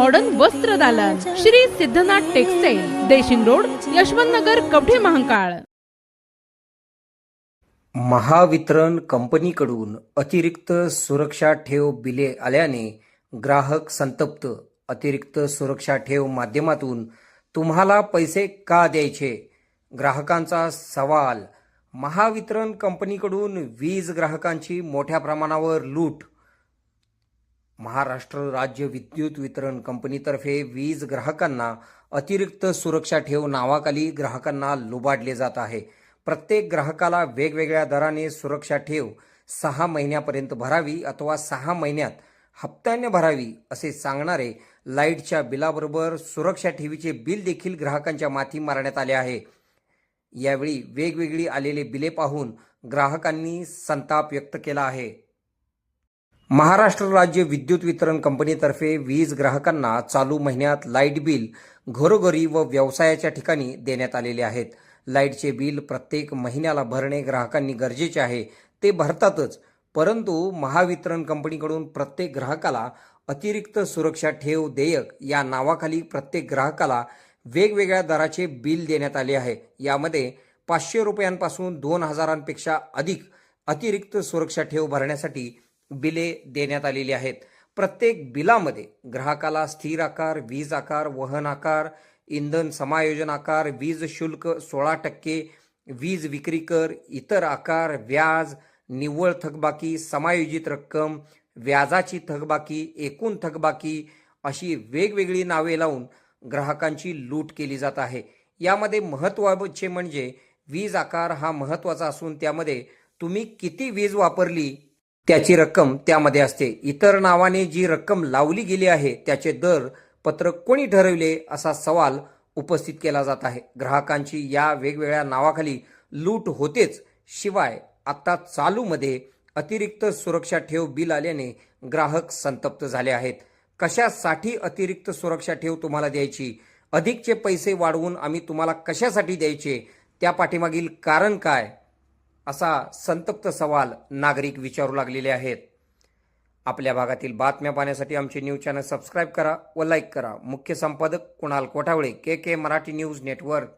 Modern वस्त्र दालन Shri Siddhanath textile Deshing road Yashwant Nagar Kavathe Mahakal Mahavitaran कंपनीकडून अतिरिक्त सुरक्षा ठेव बिले आल्याने ग्राहक संतप्त. अतिरिक्त सुरक्षा ठेव माध्यमातून तुम्हाला पैसे का द्यायचे? ग्राहकांचा सवाल. महावितरण कंपनीकडून वीज ग्राहकांची मोठ्या प्रमाणावर लूट महाराष्ट्र राज्य विद्युत वितरण कंपनीतर्फे वीज ग्राहकांना अतिरिक्त सुरक्षा ठेव नावाखाली ग्राहकांना लुबाडले जात आहे. प्रत्येक ग्राहकाला वेगवेगळ्या दराने सुरक्षा ठेव सहा महिन्यापर्यंत भरावी अथवा सहा महिन्यात हप्त्याने भरावी असे सांगणारे लाईटच्या बिलाबरोबर सुरक्षा ठेवीचे बिल देखील ग्राहकांच्या माथी मारण्यात आले आहे. यावेळी वेगवेगळी आलेले बिले पाहून ग्राहकांनी संताप व्यक्त केला आहे. महाराष्ट्र राज्य विद्युत वितरण कंपनीतर्फे वीज ग्राहकांना चालू महिन्यात लाइट बिल घरोघरी व व्यवसायाच्या ठिकाणी देण्यात आलेले आहेत. लाईटचे बिल प्रत्येक महिन्याला भरणे ग्राहकांनी गरजेचे आहे. ते भरतातच परंतु महावितरण कंपनीकडून प्रत्येक ग्राहकाला अतिरिक्त सुरक्षा ठेव देयक या नावाखाली प्रत्येक ग्राहकाला वेगवेगळ्या दराचे बिल देण्यात आले आहे. यामध्ये पाचशे रुपयांपासून दोन हजारांपेक्षा अधिक अतिरिक्त सुरक्षा ठेव भरण्यासाठी बिले देण्यात आलेली आहेत. प्रत्येक बिलामध्ये ग्राहकाला स्थिर आकार वीज आकार वहन आकार इंधन समायोजन आकार वीज शुल्क सोळा टक्के वीज विक्री कर इतर आकार व्याज निव्वळ थकबाकी समायोजित रक्कम व्याजाची थकबाकी एकूण थकबाकी अशी वेगवेगळी नावे लावून ग्राहकांची लूट केली जात आहे. यामध्ये महत्त्वाचे म्हणजे वीज आकार हा महत्त्वाचा असून त्यामध्ये तुम्ही किती वीज वापरली त्याची रक्कम त्यामध्ये असते. इतर नावाने जी रक्कम लावली गेली आहे त्याचे दर पत्रक कोणी ठरवले असा सवाल उपस्थित केला जात आहे. ग्राहकांची या वेगवेगळ्या नावाखाली लूट होतेच. शिवाय आता चालूमध्ये अतिरिक्त सुरक्षा ठेव बिल आल्याने ग्राहक संतप्त झाले आहेत. कशासाठी अतिरिक्त सुरक्षा ठेव तुम्हाला द्यायची? अधिकचे पैसे वाढवून आम्ही तुम्हाला कशासाठी द्यायचे? त्या पाठीमागील कारण काय? असा संतप्त सवाल नागरिक विचारू लागलेले आहेत. आपल्या भागातील बातम्या पाहण्यासाठी आमचे न्यूज चॅनल सबस्क्राईब करा व लाईक करा. मुख्य संपादक Kunal Kothawale K K Marathi news network.